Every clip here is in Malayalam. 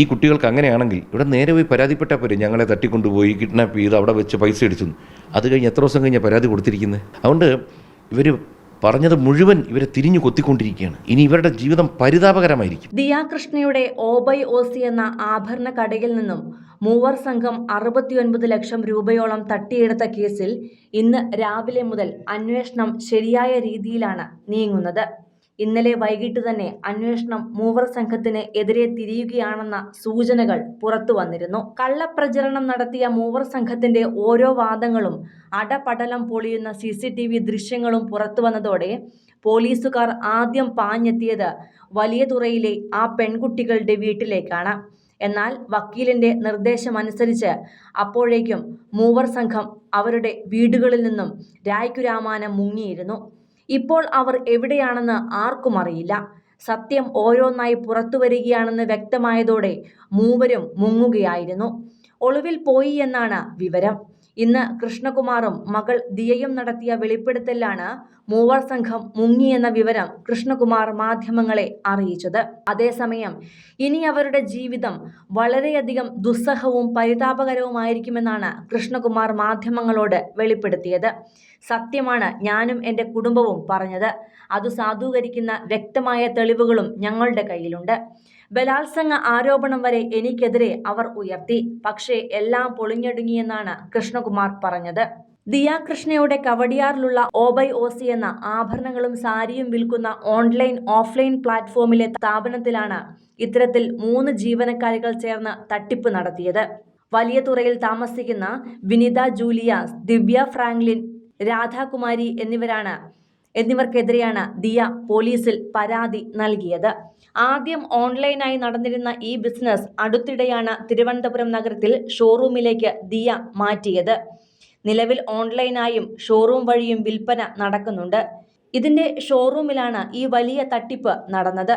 ഈ കുട്ടികൾക്ക് അങ്ങനെയാണെങ്കിൽ ഇവിടെ നേരെ പോയി പരാതിപ്പെട്ടാൽ പോരെ. ഞങ്ങളെ തട്ടിക്കൊണ്ടുപോയി കിഡ്നാപ്പ് ചെയ്ത് അവിടെ വെച്ച് പൈസ അടിച്ചു അത് കഴിഞ്ഞ് എത്ര ദിവസം കഴിഞ്ഞാൽ പരാതി കൊടുത്തിരിക്കുന്നത് അതുകൊണ്ട് ഇവർ പറഞ്ഞത് മുഴുവൻ ഇവരെ തിരിഞ്ഞു കൊത്തിക്കൊണ്ടിരിക്കുകയാണ്. ഇനി ഇവരുടെ ജീവിതം പരിതാപകരമായിരിക്കും. ദിയാകൃഷ്ണയുടെ ഓബൈ ഓസി എന്ന ആഭരണ കടയിൽ നിന്നും മൂവർ സംഘം അറുപത്തിയൊൻപത് ലക്ഷം രൂപയോളം തട്ടിയെടുത്ത കേസിൽ ഇന്ന് രാവിലെ മുതൽ അന്വേഷണം ശരിയായ രീതിയിലാണ് നീങ്ങുന്നത്. ഇന്നലെ വൈകിട്ട് തന്നെ അന്വേഷണം മൂവർ സംഘത്തിന് എതിരെ തിരിയുകയാണെന്ന സൂചനകൾ പുറത്തു വന്നിരുന്നു. കള്ളപ്രചരണം നടത്തിയ മൂവർ സംഘത്തിന്റെ ഓരോ വാദങ്ങളും അടപടലം പൊളിയുന്ന സി സി ടി വി ദൃശ്യങ്ങളും പുറത്തു വന്നതോടെ പോലീസുകാർ ആദ്യം പാഞ്ഞെത്തിയത് വലിയ തുറയിലെ ആ പെൺകുട്ടികളുടെ വീട്ടിലേക്കാണ്. എന്നാൽ വക്കീലിന്റെ നിർദ്ദേശമനുസരിച്ച് അപ്പോഴേക്കും മൂവർ സംഘം അവരുടെ വീടുകളിൽ നിന്നും രായ്ക്കുരാമാനം മുങ്ങിയിരുന്നു. ഇപ്പോൾ അവർ എവിടെയാണെന്ന് ആർക്കും അറിയില്ല. സത്യം ഓരോന്നായി പുറത്തു വരികയാണെന്ന് വ്യക്തമായതോടെ മൂവരും മുങ്ങുകയായിരുന്നു. ഒളിവിൽ പോയി എന്നാണ് വിവരം. ഇന്ന് കൃഷ്ണകുമാറും മകൾ ദിയയും നടത്തിയ വെളിപ്പെടുത്തലാണ് മൂവർ സംഘം മുങ്ങിയെന്ന വിവരം കൃഷ്ണകുമാർ മാധ്യമങ്ങളെ അറിയിച്ചത്. അതേസമയം ഇനി അവരുടെ ജീവിതം വളരെയധികം ദുസ്സഹവും പരിതാപകരവുമായിരിക്കുമെന്നാണ് കൃഷ്ണകുമാർ മാധ്യമങ്ങളോട് വെളിപ്പെടുത്തിയത്. സത്യമാണ് ഞാനും എന്റെ കുടുംബവും പറഞ്ഞത്. അത് സാധൂകരിക്കുന്ന വ്യക്തമായ തെളിവുകളും ഞങ്ങളുടെ കയ്യിലുണ്ട്. ബലാത്സംഗ ആരോപണം വരെ എനിക്കെതിരെ അവർ ഉയർത്തി. പക്ഷേ എല്ലാം പൊളിഞ്ഞൊടുങ്ങിയെന്നാണ് കൃഷ്ണകുമാർ പറഞ്ഞത്. ദിയാകൃഷ്ണയുടെ കവടിയാറിലുള്ള ഓബൈ ഓസി എന്ന ആഭരണങ്ങളും സാരിയും വിൽക്കുന്ന ഓൺലൈൻ ഓഫ്ലൈൻ പ്ലാറ്റ്ഫോമിലെ സ്ഥാപനത്തിലാണ് ഇത്തരത്തിൽ മൂന്ന് ജീവനക്കാരികൾ ചേർന്ന് തട്ടിപ്പ് നടത്തിയത്. വലിയ തുറയിൽ താമസിക്കുന്ന വിനിത ജൂലിയാസ് ദിവ്യ ഫ്രാങ്ക്ലിൻ രാധാകുമാരി എന്നിവരാണ് എന്നിവർക്കെതിരെയാണ് ദിയ പോലീസിൽ പരാതി നൽകിയത്. ആദ്യം ഓൺലൈനായി നടന്നിരുന്ന ഈ ബിസിനസ് അടുത്തിടെയാണ് തിരുവനന്തപുരം നഗരത്തിൽ ഷോറൂമിലേക്ക് ദിയ മാറ്റിയത്. നിലവിൽ ഓൺലൈനായും ഷോറൂം വഴിയും വിൽപ്പന നടക്കുന്നുണ്ട്. ഇതിന്റെ ഷോറൂമിലാണ് ഈ വലിയ തട്ടിപ്പ് നടന്നത്.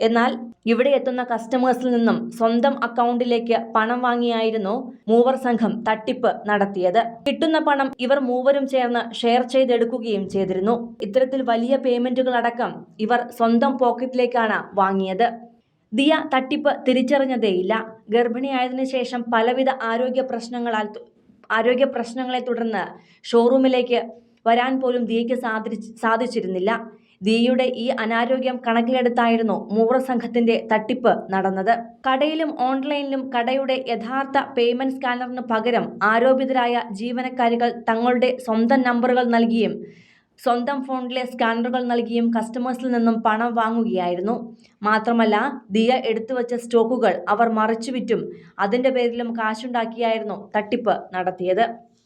എന്നാൽ ഇവിടെ എത്തുന്ന കസ്റ്റമേഴ്സിൽ നിന്നും സ്വന്തം അക്കൗണ്ടിലേക്ക് പണം വാങ്ങിയായിരുന്നു മൂവർ സംഘം തട്ടിപ്പ് നടത്തിയത്. കിട്ടുന്ന പണം ഇവർ മൂവരും ചേർന്ന് ഷെയർ ചെയ്തെടുക്കുകയും ചെയ്തിരുന്നു. ഇത്തരത്തിൽ വലിയ പേയ്മെന്റുകൾ അടക്കം ഇവർ സ്വന്തം പോക്കറ്റിലേക്കാണ് വാങ്ങിയത്. ദിയ തട്ടിപ്പ് തിരിച്ചറിഞ്ഞതേയില്ല. ഗർഭിണിയായതിനു ശേഷം പലവിധ ആരോഗ്യ പ്രശ്നങ്ങളാൽ ആരോഗ്യ പ്രശ്നങ്ങളെ തുടർന്ന് ഷോറൂമിലേക്ക് വരാൻ പോലും ദിയയ്ക്ക് സാധിച്ചിരുന്നില്ല. ദിയയുടെ ഈ അനാരോഗ്യം കണക്കിലെടുത്തായിരുന്നു മൂവർ സംഘത്തിന്റെ തട്ടിപ്പ് നടന്നത്. കടയിലും ഓൺലൈനിലും കടയുടെ യഥാർത്ഥ പേയ്മെന്റ് സ്കാനറിന് പകരം ആരോപിതരായ ജീവനക്കാരികൾ തങ്ങളുടെ സ്വന്തം നമ്പറുകൾ നൽകിയും സ്വന്തം ഫോണിലെ സ്കാനറുകൾ നൽകിയും കസ്റ്റമേഴ്സിൽ നിന്നും പണം വാങ്ങുകയായിരുന്നു. മാത്രമല്ല ദിയ എടുത്തുവച്ച സ്റ്റോക്കുകൾ അവർ മറിച്ചുവിറ്റും അതിന്റെ പേരിലും കാശുണ്ടാക്കിയായിരുന്നു തട്ടിപ്പ് നടത്തിയത്.